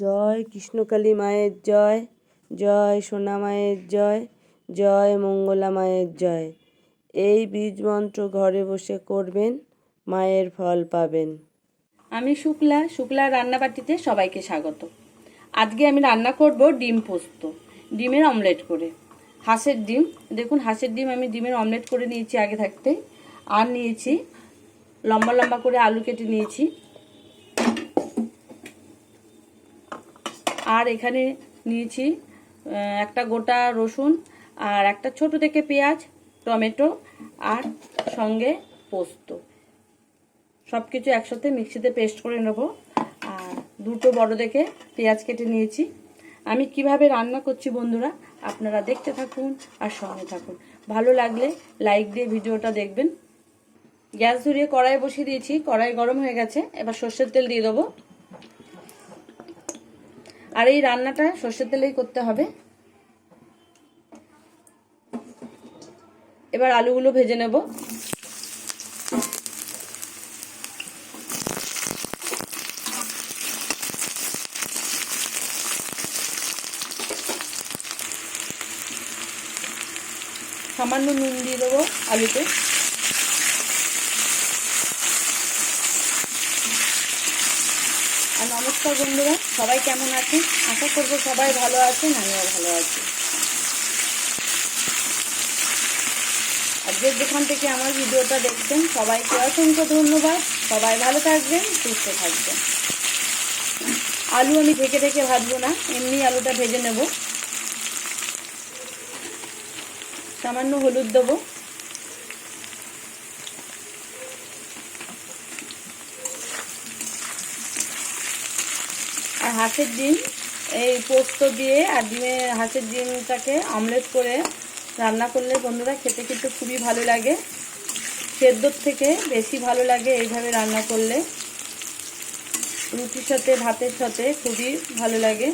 জয়, কৃষ্ণকালী মায়ের জয় জয় সোনা মায়ের জয় জয় মঙ্গলা মায়ের জয়। এই বীজ মন্ত্র ঘরে বসে করবেন, মায়ের ফল পাবেন। আমি শুক্লা শুক্লা রান্নাবাটিতে সবাইকে স্বাগত। আজকে আমি রান্না করব ডিম পোস্ত, ডিমের অমলেট করে। হাঁসের ডিম, দেখুন হাঁসের ডিম আমি ডিমের অমলেট করে নিয়েছি আগে থাকতে। আর নিয়েছি, লম্বা লম্বা করে আলু কেটে নিয়েছি। আর এখানে নিয়েছি একটা গোটা রসুন আর একটা ছোট থেকে পেঁয়াজ, টমেটো আর সঙ্গে পোস্ত। সব কিছু একসাথে মিক্সিতে পেস্ট করে নেব। আর দুটো বড় দেখে পেঁয়াজ কেটে নিয়েছি। আমি কীভাবে রান্না করছি বন্ধুরা, আপনারা দেখতে থাকুন আর সঙ্গে থাকুন। ভালো লাগলে লাইক দিয়ে ভিডিওটা দেখবেন। গ্যাস ধরিয়ে কড়াই বসিয়ে দিয়েছি। কড়াই গরম হয়ে গেছে। এবার সর্ষের তেল দিয়ে দেবো। আর এই রান্নাটা সর্ষের তেলেই করতে হবে। এবার আলুগুলো ভেজে নেব। সামান্য নুন দিয়ে দেবো আলুতে। আর নমস্কার বন্ধুরা, সবাই কেমন আছেন? আশা করব সবাই ভালো আছেন, আমিও ভালো আছি। যে যেখান থেকে আমার ভিডিওটা দেখছেন, সবাইকে অসংখ্য ধন্যবাদ। সবাই ভালো থাকবেন, সুস্থ থাকবেন। আলু আমি ঢেকে ঢেকে ভাজবো না, এমনি আলুটা ভেজে নেব। সামান্য হলুদ দেবো। হাঁসের ডিম, এই পোস্ত দিয়ে আর ডিমে, হাঁসের ডিমটাকে অমলেট করে রান্না করলে বন্ধুরা খেতে কিন্তু খুবই ভালো লাগে। সেদ্ধর থেকে বেশি ভালো লাগে এইভাবে রান্না করলে। রুটির সাথে, ভাতের সাথে খুবই ভালো লাগে।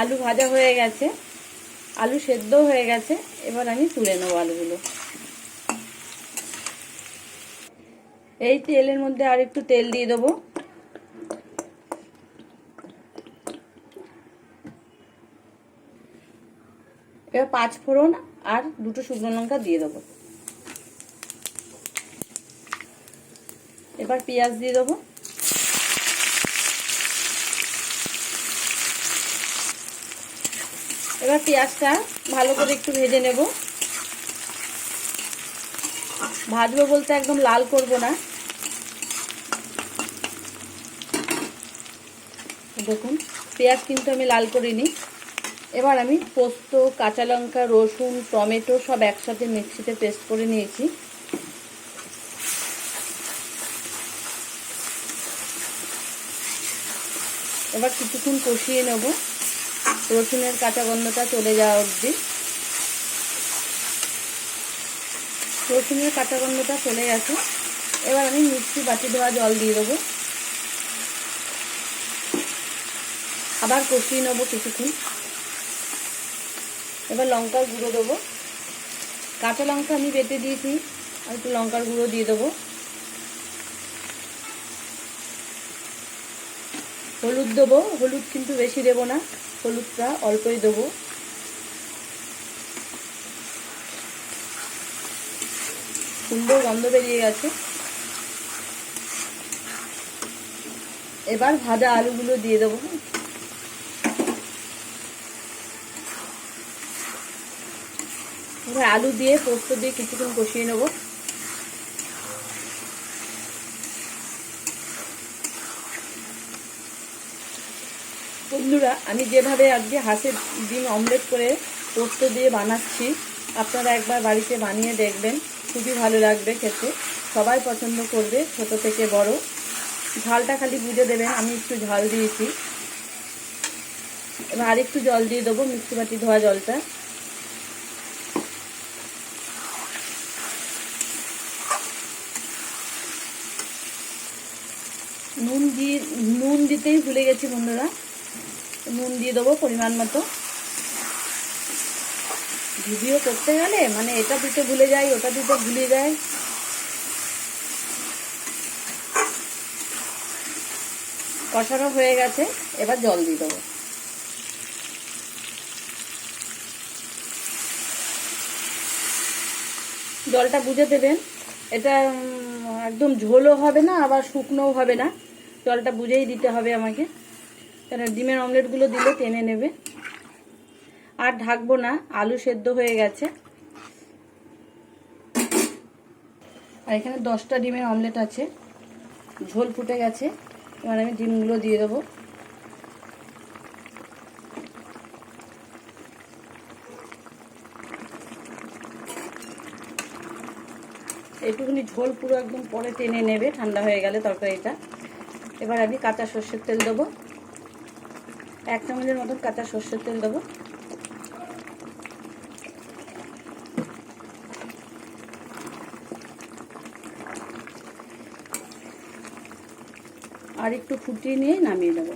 আলু ভাজা হয়ে গেছে। আলু সেদ্ধ হয়ে গেছে। এবার আমি তুলে নেব আলুগুলো। এই তেলের মধ্যে আর একটু তেল দিয়ে দেবো। এবার পাঁচ ফোড়ন আর দুটো শুকনো লঙ্কা দিয়ে দেবো। এবার পেঁয়াজ দিয়ে দেবো। এবার পেঁয়াজটা ভালো করে একটু ভেজে নেব। ভাজবো বলতে একদম লাল করব না। দেখুন, পেঁয়াজ কিন্তু আমি লাল করিনি। এবার আমি পোস্ত, কাঁচা লঙ্কা, রসুন, টমেটো সব একসাথে মিক্সিতে পেস্ট করে নিয়েছি। এবার কিছুক্ষণ কষিয়ে নেব। রসুনের কাঁচা গন্ধটা চলে যাওয়া অবধি। রসুনের কাঁচা গন্ধটা চলে গেছে। এবার আমি মিক্সি বাটি দেওয়া জল দিয়ে দেবো। আবার কষিয়ে নেব কিছুক্ষণ। এবার লঙ্কার গুঁড়ো দেবো। কাঁচা লঙ্কা আমি বেটে দিয়েছি, আর একটু লঙ্কার গুঁড়ো দিয়ে দেবো। হলুদ দেবো, হলুদ কিন্তু বেশি দেবো না, হলুদটা অল্পই দেবো। সুন্দর গন্ধ বেরিয়ে গেছে। এবার ভাজা আলুগুলো দিয়ে দেবো। এবার আলু দিয়ে পোস্ত দিয়ে কিছুক্ষণ কষিয়ে নেব। বন্ধুরা, আমি যেভাবে আজকে হাঁসের ডিম অমলেট করে পোস্ত দিয়ে বানাচ্ছি, আপনারা একবার বাড়িতে বানিয়ে দেখবেন। খুবই ভালো লাগবে খেতে। সবাই পছন্দ করবে, ছোট থেকে বড়। ঝালটা খালি বুঝে দেবেন, আমি একটু ঝাল দিয়েছি। এবার আরেকটু জল দিয়ে দেবো মিক্সি বাটি ধোয়া জলটা। নুন দিয়ে, নুন দিতেই ভুলে গেছি বন্ধুরা। নুন দিয়ে দেবো পরিমাণ মতো। ভিডিও করতে গেলে মানে এটা দিতে ভুলে যাই, ওটা দিতে ভুলে যাই। কষানো হয়ে গেছে, এবার জল দিয়ে দেবো। জলটা বুঝে দেবেন। এটা একদম ঝোলও হবে না, আবার শুকনোও হবে না। জলটা বুঝেই দিতে হবে আমাকে। কেন, ডিমের অমলেটগুলো দিলে টেনে নেবে। আর ঢাকবো না, আলু সেদ্ধ হয়ে গেছে। আর এখানে দশটা ডিমের অমলেট আছে। ঝোল ফুটে গেছে। এবার আমি ডিমগুলো দিয়ে দেবো। এইটুকুনি ঝোল পুরো একদম পরে টেনে নেবে, ঠান্ডা হয়ে গেলে তরকারিটা। এবার আমি কাঁচা সর্ষের তেল দেবো। এক চামচের মতন কাঁচা সর্ষের তেল দেবো। আর একটু ফুটিয়ে নিয়ে নামিয়ে দেবো।